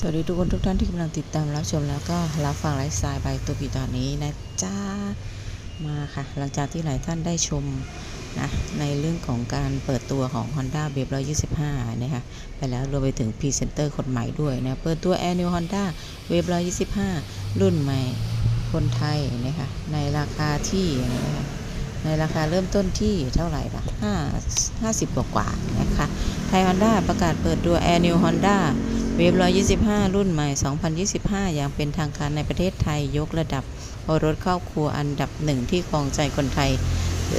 สวัสดีทุกคนทุกท่านที่กำลังติดตามรับชมแล้วก็รับฟังไลฟ์สไตล์ใบตัวปีตอนนี้นะจ้ามาค่ะ หลังจากที่หลายท่านได้ชมนะในเรื่องของการเปิดตัวของ Honda b a b 125 นะคะไปแล้วรวมไปถึงพรีเซนเตอร์คนใหม่ด้วยนะเปิดตัว Air New Honda w a v 125 รุ่นใหม่คนไทยนะคะในราคาที่นะคะในราคาเริ่มต้นที่เท่าไหร่ล่ะ5 50กว่ากว่าๆนะคะไทย Honda ประกาศเปิดตัว Air New Honda เวฟ125รุ่นใหม่ 2025 อย่างเป็นทางการในประเทศไทยยกระดับรถครอบครัวอันดับหนึ่งที่ครองใจคนไทย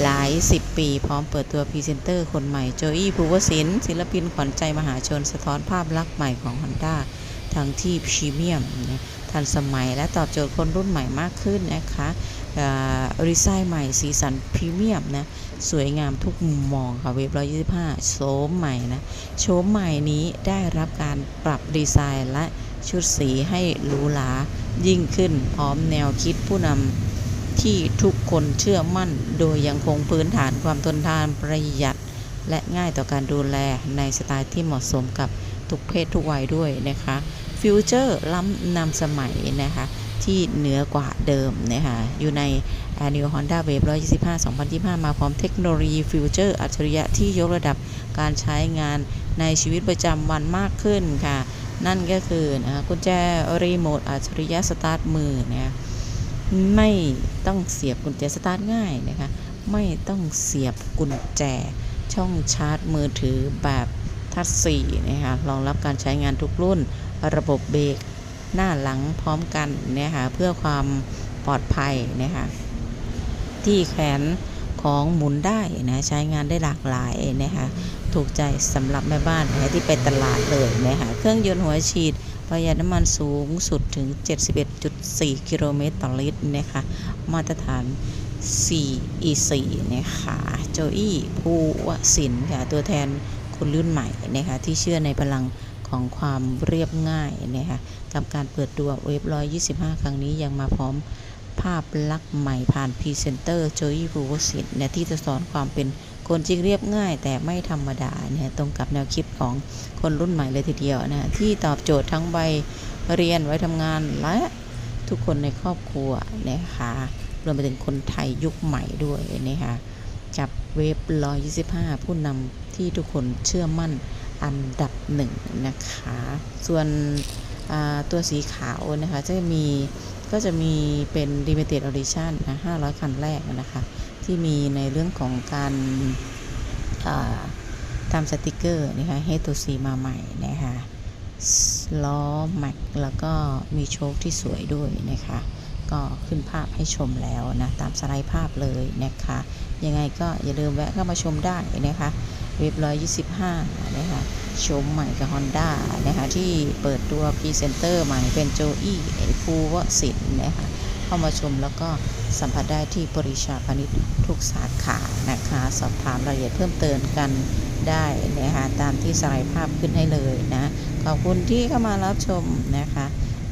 หลายสิบปี พร้อมเปิดตัวพรีเซนเตอร์คนใหม่โจอี้ภูวศิลป์ศิลปินขวัญใจมหาชน สะท้อนภาพลักษณ์ใหม่ของ Honda ทั้งที่พรีเมียมนะ ทันสมัยและตอบโจทย์คนรุ่นใหม่มากขึ้นนะคะรีไซน์ใหม่สีสันพรีเมียมนะ สวยงามทุกมุมมองค่ะ เวฟ125 โฉมใหม่นะโฉมใหม่นี้ได้รับการปรับดีไซน์และชุดสีให้หรูหรายิ่งขึ้นพร้อมแนวคิดผู้นำที่ทุกคนเชื่อมั่น โดยยังคงพื้นฐานความทนทานประหยัด และง่ายต่อการดูแลในสไตล์ที่เหมาะสมกับทุกเพศทุกวัยด้วยนะคะ ฟิวเจอร์ล้ำนำสมัยนะคะที่เหนือกว่าเดิมนะคะอยู่ใน a n n e w Honda Wave 125 2025 มาพร้อมเทคโนโลยีฟิวเจอร์อัจฉริยะที่ยกระดับการใช้งานในชีวิตประจำวันมากขึ้นค่ะ นั่นก็คือนะคะกุญแจรีโมทอัจฉริยะสตาร์ทมือนะไม่ต้องเสียบกุญแจสตาร์ทง่ายนะคะไม่ต้องเสียบกุญแจช่องชาร์จมือถือแบบทัชสีนะคะรองรับการใช้งานทุกรุ่น ระบบเบรกหน้าหลังพร้อมกันนะคะเพื่อความปลอดภัยนะคะที่แขนของหมุนได้นะใช้งานได้หลากหลายนะคะถูกใจสำหรับแม่บ้านนะที่ไปตลาดเลยนะคะเครื่องยนต์หัวฉีดประหยัดน้ำมันสูงสุดถึง 71.4 กิโลเมตรต่อลิตรนะคะมาตรฐาน 4E4 นะคะโจอี้ภูวศิลป์ค่ะตัวแทนคนรุ่นใหม่นะคะที่เชื่อในพลัง ของความเรียบง่ายนะคะกับการเปิดตัวเวฟ125 ครั้งนี้ยังมาพร้อมภาพลักษณ์ใหม่ผ่านพรีเซนเตอร์โจอี้บูวสิตเนี่ยที่จะสอนความเป็นคนจริงเรียบง่ายแต่ไม่ธรรมดาเนี่ยตรงกับแนวคิดของคนรุ่นใหม่เลยทีเดียวนะที่ตอบโจทย์ทั้งใบเรียนไว้ทำงานและทุกคนในครอบครัวนะคะรวมไปถึงคนไทยยุคใหม่ด้วยนะคะกับเวฟ125 ผู้นำที่ทุกคนเชื่อมั่น อันดับหนึ่งนะคะ ส่วนตัวสีขาวนะคะจะมีก็จะมีเป็น limited edition นะ500 คันแรกนะคะ ที่มีในเรื่องของการทำสติกเกอร์นะคะให้ตัวสีมาใหม่นะคะล้อแม็กแล้วก็มีโชคที่สวยด้วยนะคะ ก็ขึ้นภาพให้ชมแล้วนะ ตามสไลด์ภาพเลยนะคะ ยังไงก็อย่าลืมแวะเข้ามาชมได้นะคะ เว็บ125นะคะชมใหม่กับ Honda นะคะที่เปิดตัวพรีเซนเตอร์ใหม่เป็นโจอี้ภูวสิทธิ์นะคะเข้ามาชมแล้วก็สัมผัสได้ที่บริชาพาณิชย์ทุกสาขานะคะสอบถามรายละเอียดเพิ่มเติมกันได้นะคะตามที่สไลด์ภาพขึ้นให้เลยนะขอบคุณที่เข้ามารับชมนะคะ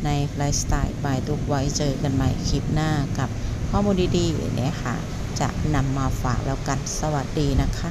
ในไลฟ์สไตล์บายตุกไว้เจอกันใหม่คลิปหน้ากับข้อมูลดีๆนะคะจะนำมาฝากแล้วกันสวัสดีนะคะ